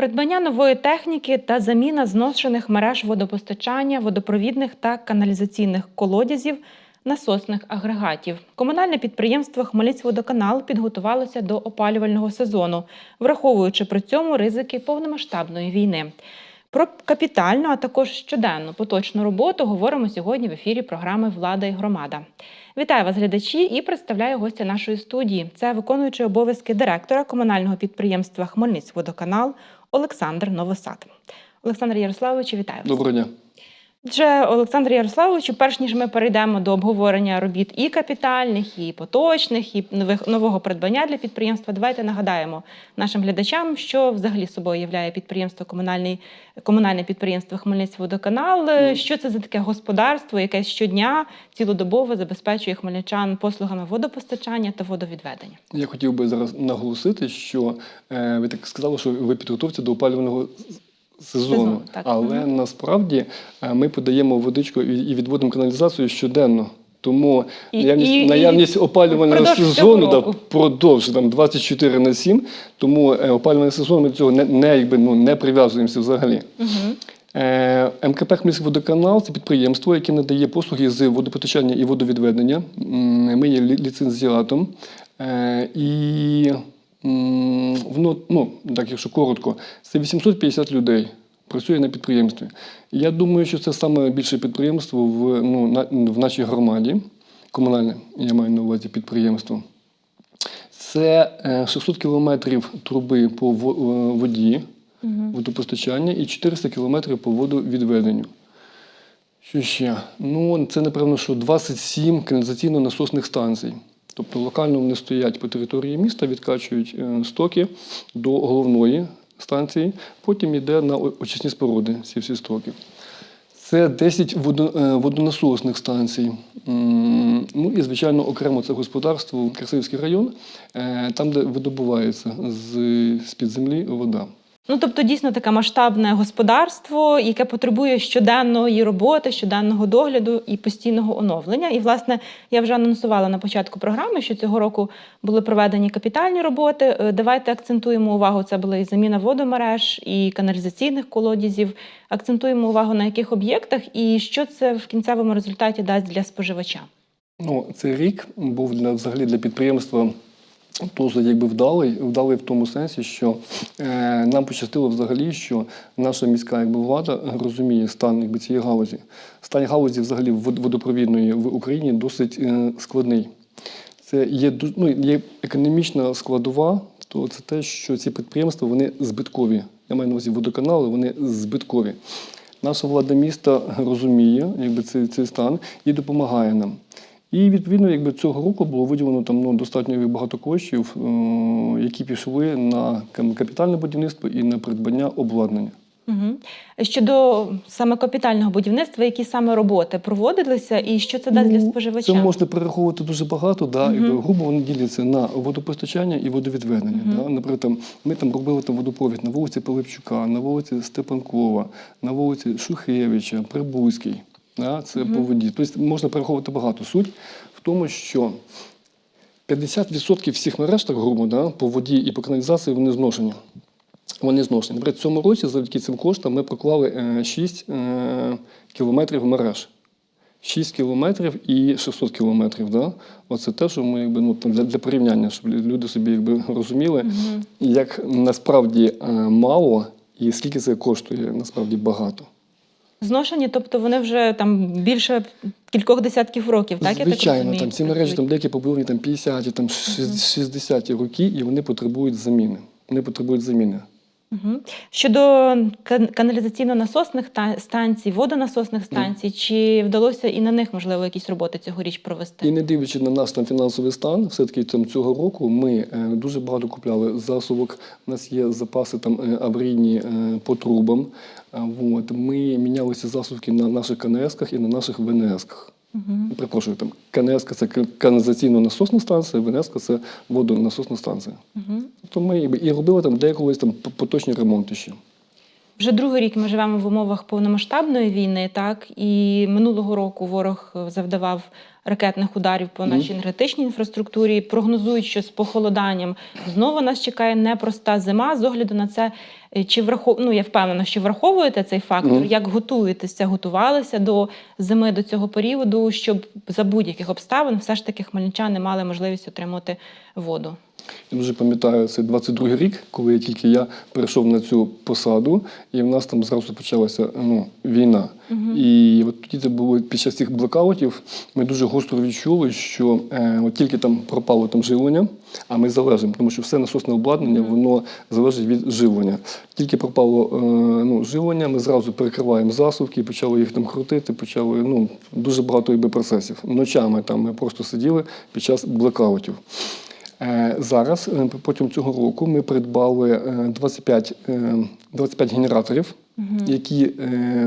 Придбання нової техніки та заміна зношених мереж водопостачання, водопровідних та каналізаційних колодязів, насосних агрегатів. Комунальне підприємство Хмельницькводоканал підготувалося до опалювального сезону, враховуючи при цьому ризики повномасштабної війни. Про капітальну, а також щоденну поточну роботу говоримо сьогодні в ефірі програми Влада і громада. Вітаю вас, глядачі, і представляю гостя нашої студії. Це виконуючий обов'язки директора комунального підприємства Хмельницькводоканал Олександр Новосад. Олександр Ярославович, вітаю вас. Доброго дня. Отже, Олександр Ярославович, перш ніж ми перейдемо до обговорення робіт і капітальних, і поточних, і нових нового придбання для підприємства, давайте нагадаємо нашим глядачам, що взагалі собою являє підприємство комунальний комунальне підприємство Хмельницький-Водоканал. Ну. Що це за таке господарство, яке щодня цілодобово забезпечує хмельничан послугами водопостачання та водовідведення? Я хотів би зараз наголосити, що е, ви так сказали, що ви підготовці до опалювального сезону. Сезон, так. Але Мгм. насправді е, ми подаємо водичку і, відводимо каналізацію щоденно. Тому І- наявність, і- наявність опалювального сезону да, продовж там 24 на 7, тому е, опалювальний сезон ми до цього не, не, якби, ну, не прив'язуємося взагалі. Угу. Е, МКП Хмельницький водоканал це підприємство, яке надає послуги з водопостачання і водовідведення. Ми є ліцензіатом. Е, І ну, так, якщо коротко, це 850 людей. Працює на підприємстві. Я думаю, що це саме більше підприємство в, ну, на, в нашій громаді. Комунальне, я маю на увазі підприємство. Це е, 600 кілометрів труби по е, воді, водопостачання і 400 кілометрів по водовідведенню. Що ще? Ну, це, напевно, що 27 каналізаційно-насосних станцій. Тобто локально вони стоять по території міста, відкачують е, стоки до головної станції, потім йде на очисні споруди ці всі стоки. Це 10 е, водонасосних станцій. Ну і, звичайно, окремо це господарство Красивський район, е, там, де видобувається з-під землі вода. Ну, тобто, дійсно таке масштабне господарство, яке потребує щоденної роботи, щоденного догляду і постійного оновлення. І, власне, я вже анонсувала на початку програми, що цього року були проведені капітальні роботи. Е, Давайте акцентуємо увагу. Це була і заміна водомереж, і каналізаційних колодязів. Акцентуємо увагу на яких об'єктах і що це в кінцевому результаті дасть для споживача. Ну, цей рік був для взагалі для підприємства досить якби вдалий, вдалий в тому сенсі, що е, нам пощастило взагалі, що наша міська якби влада розуміє стан якби цієї галузі. Стан галузі взагалі вод- водопровідної в Україні досить е, складний. Це є ну, є економічна складова, то це те, що ці підприємства вони збиткові. Я маю на увазі водоканали, вони збиткові. Наша влада міста розуміє якби, цей, цей стан і допомагає нам. І відповідно, якби цього року було виділено там ну, достатньо багато коштів, е, які пішли на капітальне будівництво і на придбання обладнання. Угу. Щодо саме капітального будівництва, які саме роботи проводилися, і що це дасть для Ну, споживача? Це можна перераховувати дуже багато. Да, Мгм. якби, грубо вони діляться на водопостачання і водовідведення. Мгм. Да. Наприклад, там, ми там робили там водопровід на вулиці Пилипчука, на вулиці Степанкова, на вулиці Шухевича, Прибузький. Да, це Мгм. по воді. Тобто можна перераховувати багато. Суть в тому, що 50% всіх мереж, так грубо, да, по воді і по каналізації вони зношені. Вони зношені. Наприклад, в цьому році завдяки цим коштам ми проклали 6 кілометрів мереж. 6 кілометрів і 600 кілометрів. Да? Оце те, що ми якби, ну, там, для, для порівняння, щоб люди собі якби, розуміли, Мгм. як насправді е, мало і скільки це коштує насправді багато. Зношені, тобто вони вже там більше кількох десятків років, так? я так Звичайно, розумію, там ці мережі там деякі побудовані там 50-ті, там 60-ті роки, і вони потребують заміни. Вони потребують заміни. Щодо каналізаційно-насосних та- станцій, водонасосних станцій, чи вдалося і на них, можливо, якісь роботи цьогоріч провести? І не дивлячи на наш там фінансовий стан, все-таки там цього року ми е, дуже багато купляли засобок. У нас є запаси там е, аварійні е, по трубам. Вот. Ми мінялися засувки на наших КНС-ках і на наших ВНС-ках. Мгм. Перепрошую, там КНСК це каналізаційно-насосна станція, ВНСК це водонасосна станція. Угу. Тобто ми і робили там деколись там поточні ремонти ще. Вже другий рік ми живемо в умовах повномасштабної війни, так і минулого року ворог е, завдавав ракетних ударів по нашій енергетичній інфраструктурі. Прогнозують, що з похолоданням знову нас чекає непроста зима. З огляду на це, е, чи врахов... ну, я впевнена, що враховуєте цей фактор, як готуєтеся, готувалися до зими до цього періоду, щоб за будь-яких обставин все ж таки хмельничани мали можливість отримати воду. Я дуже пам'ятаю, це 22-й рік, коли я тільки я перейшов на цю посаду, і в нас там зразу почалася ну, війна. І от тоді це було під час цих блокаутів, ми дуже гостро відчули, що е, от тільки там пропало там живлення, а ми залежимо, тому що все насосне обладнання воно залежить від живлення. Тільки пропало е, ну, живлення, ми зразу перекриваємо засувки, почали їх там крутити, почали ну, дуже багато процесів. Ночами там ми просто сиділи під час блекаутів. Е, Зараз, е, протягом цього року, ми придбали е, 25, е, 25 генераторів, які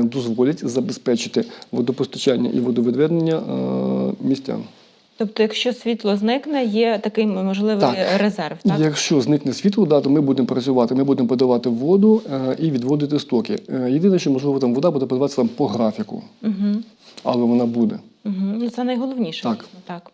дозволять забезпечити водопостачання і водовідведення містян. Тобто, якщо світло зникне, є такий можливий Так. резерв. Так? Якщо зникне світло, да, то ми будемо працювати, ми будемо подавати воду і відводити стоки. Єдине, що можливо там вода буде подаватися там по графіку, Угу. але вона буде. Угу. Це найголовніше. Так. дійсно, так.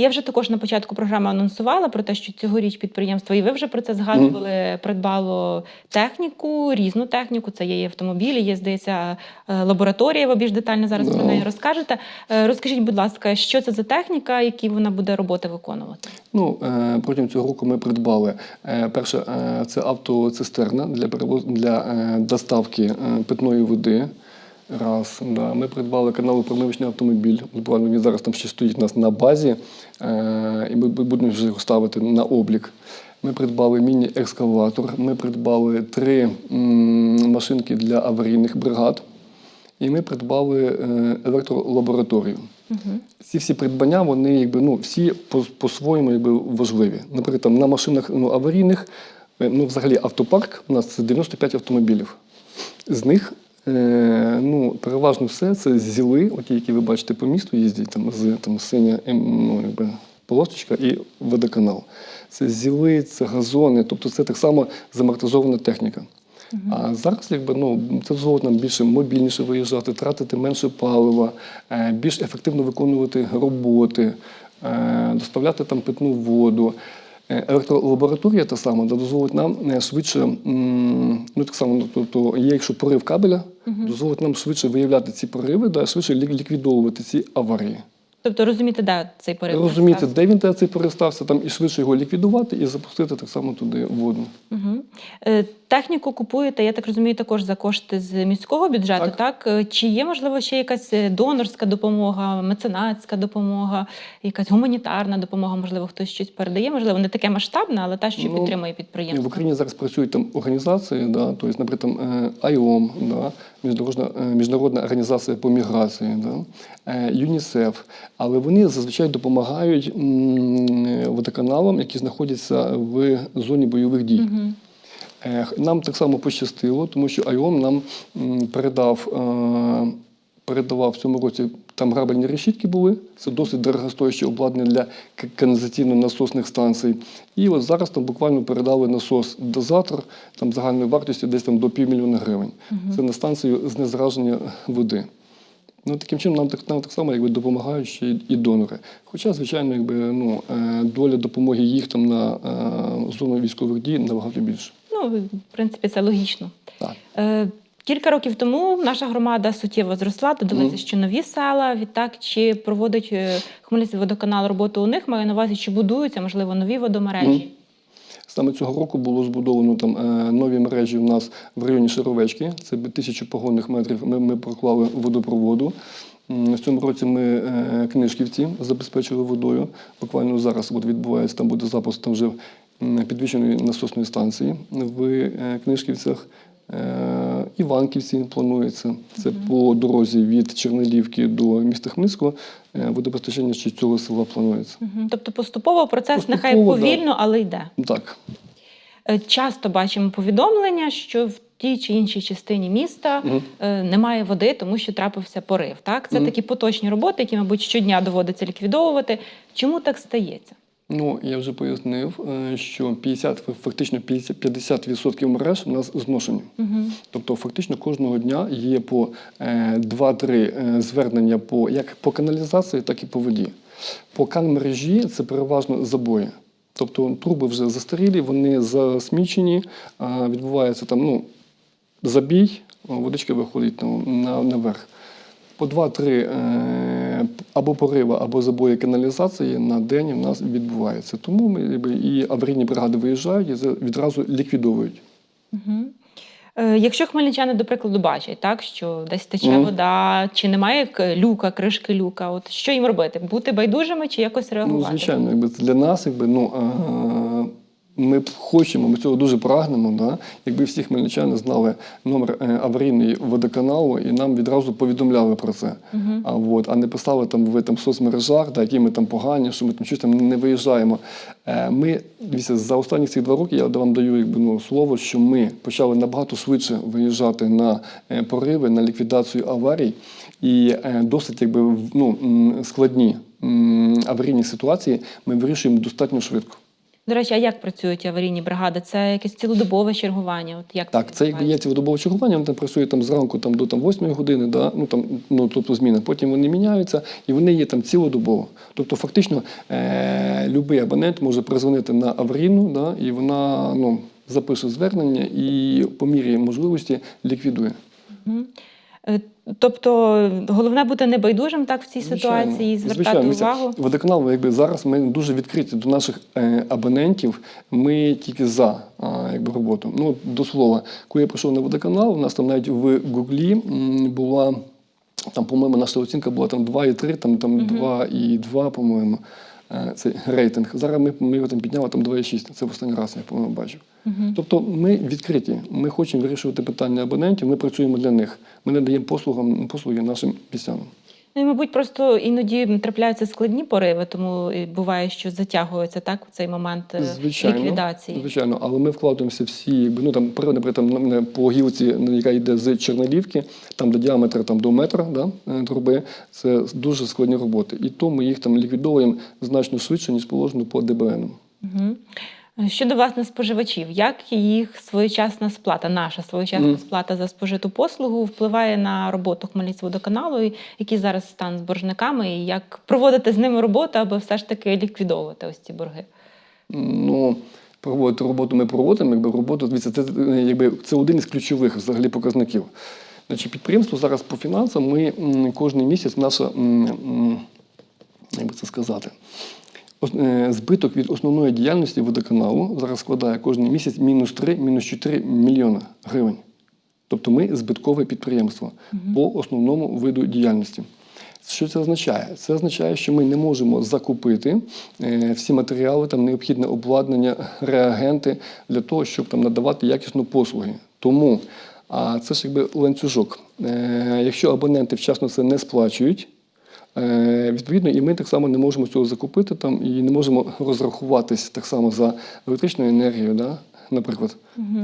Я вже також на початку програми анонсувала про те, що цьогоріч підприємство, і ви вже про це згадували, придбало техніку, різну техніку. Це є і автомобілі, є, здається, е, лабораторія. Ви більш детально зараз про Да. неї розкажете. Е, Розкажіть, будь ласка, що це за техніка, які вона буде роботи виконувати? Ну, е, протягом цього року ми придбали перше, це автоцистерна для перевоз для доставки питної води. Раз, да. Ми придбали каналопромивочний автомобіль. Буквально він зараз там ще стоїть у нас на базі, е, і ми будемо вже його ставити на облік. Ми придбали міні-екскаватор, ми придбали три м, машинки для аварійних бригад, і ми придбали е, електролабораторію. Угу. Ці всі придбання, вони якби ну всі по- по-своєму якби важливі. Наприклад, там на машинах ну, аварійних, е, ну взагалі автопарк у нас це 95 автомобілів. З них ну, переважно все це зіли, оті, які ви бачите по місту, їздять там з там, синя ем, ну, якби, полосочка і водоканал. Це зіли, це газони, тобто це так само замортизована техніка. А зараз якби, ну, це дозволить нам більше мобільніше виїжджати, тратити менше палива, е, більш ефективно виконувати роботи, е, доставляти там питну воду. Е, Електролабораторія та сама дозволить нам е, швидше, ну так само, тобто є, якщо порив кабеля, дозволить нам швидше виявляти ці пориви, да, швидше ліквідовувати ці аварії. Тобто розуміти, де цей порив Розуміти, де він де цей порив стався, там і швидше його ліквідувати і запустити так само туди воду. Угу. Техніку купуєте, я так розумію, також за кошти з міського бюджету, так? Так. Е, Чи є, можливо, ще якась е, донорська допомога, меценатська допомога, якась гуманітарна допомога, можливо, хтось щось передає, можливо, не таке масштабне, але та, що Ну, підтримує В. Україні зараз працюють там організації, да, тобто, наприклад, там, е, IOM, да, міжнародна, міжнародна організація по міграції, да, ЮНІСЕФ. Але вони зазвичай допомагають водоканалам, які знаходяться в зоні бойових дій. Мгм. Нам так само пощастило, тому що IOM нам передав, е, передавав в цьому році там грабельні решітки були. Це досить дорогостояще обладнання для каналізаційно-насосних станцій. І от зараз там буквально передали насос дозатор там загальною вартістю десь там до півмільйона гривень. Це на станцію знезараження води. Ну, таким чином нам так, нам так само якби, допомагають ще і донори. Хоча, звичайно, якби, ну, е, доля допомоги їх там на е, зону військових дій набагато більше. Ну, в принципі, це логічно. Так. Е, Кілька років тому наша громада суттєво зросла, додалися Мгм. ще нові села. Відтак, чи проводить е, Хмельницький водоканал роботу у них? Маю на увазі, чи будуються, можливо, нові водомережі. Мгм. Саме цього року було збудовано там е, нові мережі в нас в районі Шаровечки. Це тисячу погонних метрів. Ми, ми проклали водопроводу. В цьому році ми книжківці забезпечили водою. Буквально зараз от відбувається, там буде запуск там вже підвищеної насосної станції в е, книжківцях. Е, Іванківці планується. Це по дорозі від Чернелівки до міста Хмельницького. Е, Водопостачання ще цього села планується. Тобто поступово процес нехай Поступово, да. повільно, але йде. Так. Часто бачимо повідомлення, що в тій чи іншій частині міста е, немає води, тому що трапився порив. Так, це Мгм. такі поточні роботи, які, мабуть, щодня доводиться ліквідовувати. Чому так стається? Ну, я вже пояснив, е, що 50, фактично 50%, 50% мереж у нас зношені. Угу. Тобто, фактично кожного дня є по е, 2-3 е, звернення по як по каналізації, так і по воді. По канмережі це переважно забої. Тобто труби вже застарілі, вони засмічені, відбувається там ну, забій, водичка виходить ну, наверх. По 2-3 е, або пориви, або забої каналізації на день у нас відбувається. Тому ми і аварійні бригади виїжджають і відразу ліквідовують. Угу. Е, якщо хмельничани, до прикладу, бачать, так, що десь тече Мгм. вода, чи немає люка, кришки люка, от що їм робити? Бути байдужими чи якось реагувати? Ну, звичайно, якби для нас, якби ну е, ми хочемо, ми цього дуже прагнемо. Да? Якби всі хмельничани знали номер е, аварійний водоканалу і нам відразу повідомляли про це. Мгм. А, от, а не писали там в там, соцмережах, да, які ми там погані, що ми там щось там не виїжджаємо. Е, ми дивіться, за останні ці два роки я вам даю якби, ну, слово, що ми почали набагато швидше виїжджати на е, пориви, на ліквідацію аварій. І досить якби, ну, складні аварійні ситуації ми вирішуємо достатньо швидко. До речі, а як працюють аварійні бригади? Це якесь цілодобове чергування? От як Так, це якби є цілодобове чергування, вони там працюють там зранку там, до там, 8 години, да? ну, там, ну, тобто зміна. Потім вони міняються і вони є там цілодобово. Тобто, фактично, е- будь-який абонент може призвонити на аварійну, да? і вона ну, запише звернення і по мірі можливості ліквідує. Мгм. Е, Тобто головне бути небайдужим так в цій ситуації, і звертати Звичайно. Увагу. Водоканал, якби зараз ми дуже відкриті до наших е, абонентів. Ми тільки за а, якби, роботу. Ну, до слова, коли я прийшов на водоканал, у нас там навіть в Гуглі була. Там, по-моєму, наша оцінка була там 2,3, там, там Мгм. 2,2, по-моєму. Е, Це рейтинг. Зараз ми, ми його там підняли там 2,6. Це в останній раз я по-моєму бачив. Мгм. Тобто ми відкриті. Ми хочемо вирішувати питання абонентів, ми працюємо для них. Ми надаємо послугам, послуги нашим містянам. Ну і, мабуть, просто іноді трапляються складні пориви, тому буває, що затягується так в цей момент е, Звичайно, ліквідації. Звичайно, але ми вкладаємося всі, якби ну там при- наприклад, по гілці, ну, яка йде з Чернолівки, там до діаметра там до метра, да, е, труби, це дуже складні роботи. І то ми їх там ліквідовуємо значно швидше, ніж положено по ДБН. Угу. Щодо власне споживачів, як їх своєчасна сплата, наша своєчасна Мгм. сплата за спожиту послугу впливає на роботу Хмельницького і який зараз стан з боржниками, і як проводити з ними роботу, аби все ж таки ліквідовувати ось ці борги? Ну, проводити роботу ми проводимо, якби роботу, дивіться, це, якби, це один із ключових взагалі показників. Значить, підприємство зараз по фінансам ми кожен місяць наша, як би це сказати, збиток від основної діяльності водоканалу зараз складає кожен місяць мінус 3, мінус 4 мільйони гривень. Тобто ми збиткове підприємство по основному виду діяльності. Що це означає? Це означає, що ми не можемо закупити е, всі матеріали, там необхідне обладнання, реагенти для того, щоб там надавати якісну послуги. Тому а це ж якби ланцюжок. Е, якщо абоненти вчасно це не сплачують, Е, Відповідно, і ми так само не можемо цього закупити там і не можемо розрахуватись так само за електричну енергію, да, наприклад,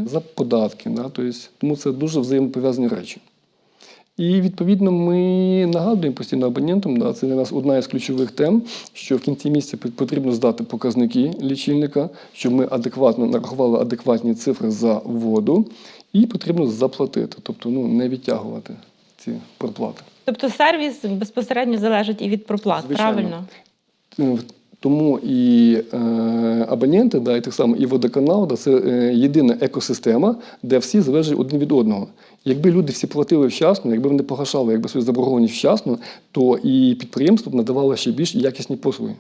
за податки. Да, тобто, тому це дуже взаємопов'язані речі. І відповідно ми нагадуємо постійно абонентам, да, це для нас одна із ключових тем, що в кінці місяця потрібно здати показники лічильника, щоб ми адекватно нарахували адекватні цифри за воду, і потрібно заплатити, тобто ну, не відтягувати ці проплати. Тобто сервіс безпосередньо залежить і від проплат, Звичайно. правильно? Е, Тому і е, абоненти, да, і так само і водоканал, да, це е, єдина екосистема, де всі залежать один від одного. Якби люди всі платили вчасно, якби вони погашали якби свою заборгованість вчасно, то і підприємство б надавало ще більш якісні послуги.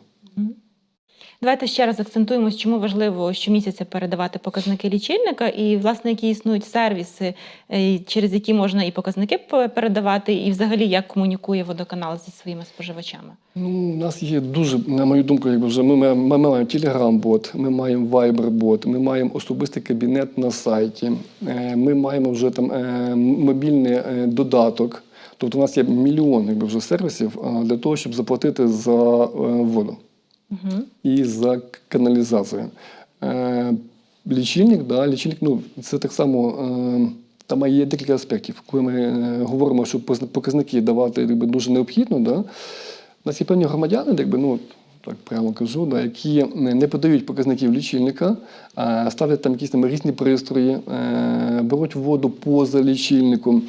Давайте ще раз акцентуємось, чому важливо щомісяця передавати показники лічильника, і власне які існують сервіси, е, через які можна і показники передавати, і взагалі як комунікує водоканал зі своїми споживачами. Ну, у нас є дуже, на мою думку, якби вже ми маємо, ми маємо Telegram-бот, ми маємо Viber-бот, ми маємо особистий кабінет на сайті, е, ми маємо вже там е, мобільний додаток. Тобто у нас є мільйон якби, вже сервісів для того, щоб заплатити за воду І за каналізацію. Е, лічильник, да, лічильник, ну, це так само. Е, там є декілька аспектів. Коли ми е, говоримо, що показники давати якби, дуже необхідно, да, у нас є певні громадяни, якби, ну, так прямо кажу, да, які не подають показників лічильника, ставлять там якісь там різні пристрої, беруть воду поза лічильником.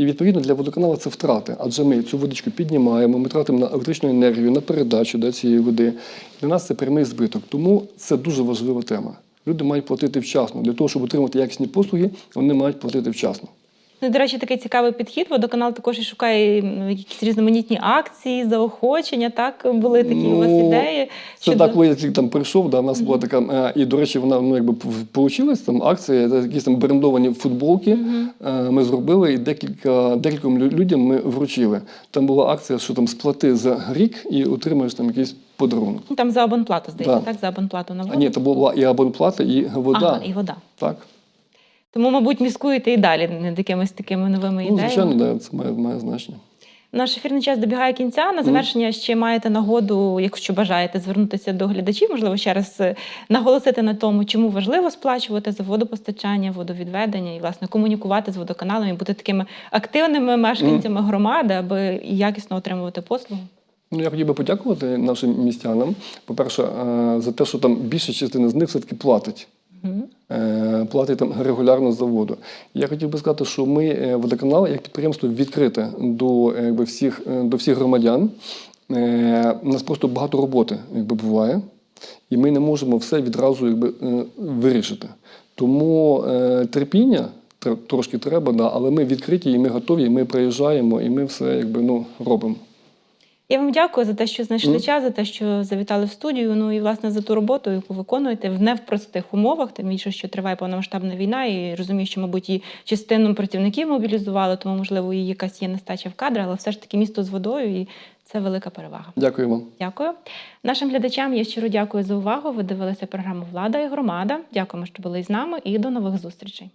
І відповідно для водоканалу це втрати, адже ми цю водичку піднімаємо, ми тратимо на електричну енергію, на передачу да, цієї води. Для нас це прямий збиток. Тому це дуже важлива тема. Люди мають платити вчасно. Для того, щоб отримати якісні послуги, вони мають платити вчасно. Ну, до речі, такий цікавий підхід. Водоканал також і шукає якісь різноманітні акції, заохочення. Так були такі у вас Ну, ідеї. Це так, коли я там прийшов, да, в нас була така, е, і, до речі, вона ну, якби вийшла, там акція, це якісь там брендовані футболки е, ми зробили, і декілька, декільком людям ми вручили. Там була акція, що там сплати за рік і отримаєш там якийсь подарунок. Ну, Там за абонплату, здається, Да. так? За абонплату на воду. А ні, це була і абонплата, і вода. Ага, і вода. Так. Тому, мабуть, міскуєте і далі над якимись такими новими Ну, звичайно, да, це має, має значення. Наш ефірний час добігає кінця. На завершення ще маєте нагоду, якщо бажаєте, звернутися до глядачів, можливо, ще раз е, наголосити на тому, чому важливо сплачувати за водопостачання, водовідведення і власне комунікувати з водоканалом і бути такими активними мешканцями громади, аби якісно отримувати послугу. Ну, я хотів би подякувати нашим містянам. По-перше, е, за те, що там більша частина з них все-таки платить. Мгм. Е, платить там регулярно за воду. Я хотів би сказати, що ми, е, водоканал, як підприємство, відкрите до, е, якби, всіх, е, до всіх громадян. Е, У нас просто багато роботи якби, буває, і ми не можемо все відразу якби, е, вирішити. Тому е, терпіння тр- трошки треба, да, але ми відкриті, і ми готові, і ми приїжджаємо, і ми все якби, ну, робимо. Я вам дякую за те, що знайшли Мгм. час, за те, що завітали в студію. Ну і власне за ту роботу, яку виконуєте в непростих умовах. Тим більше, що триває повномасштабна війна, і розумію, що, мабуть, і частину працівників мобілізували, тому можливо, і якась є нестача в кадрах, але все ж таки місто з водою, і це велика перевага. Дякую вам. Дякую. Нашим глядачам я щиро дякую за увагу. Ви дивилися програму Влада і громада. Дякуємо, що були з нами, і до нових зустрічей.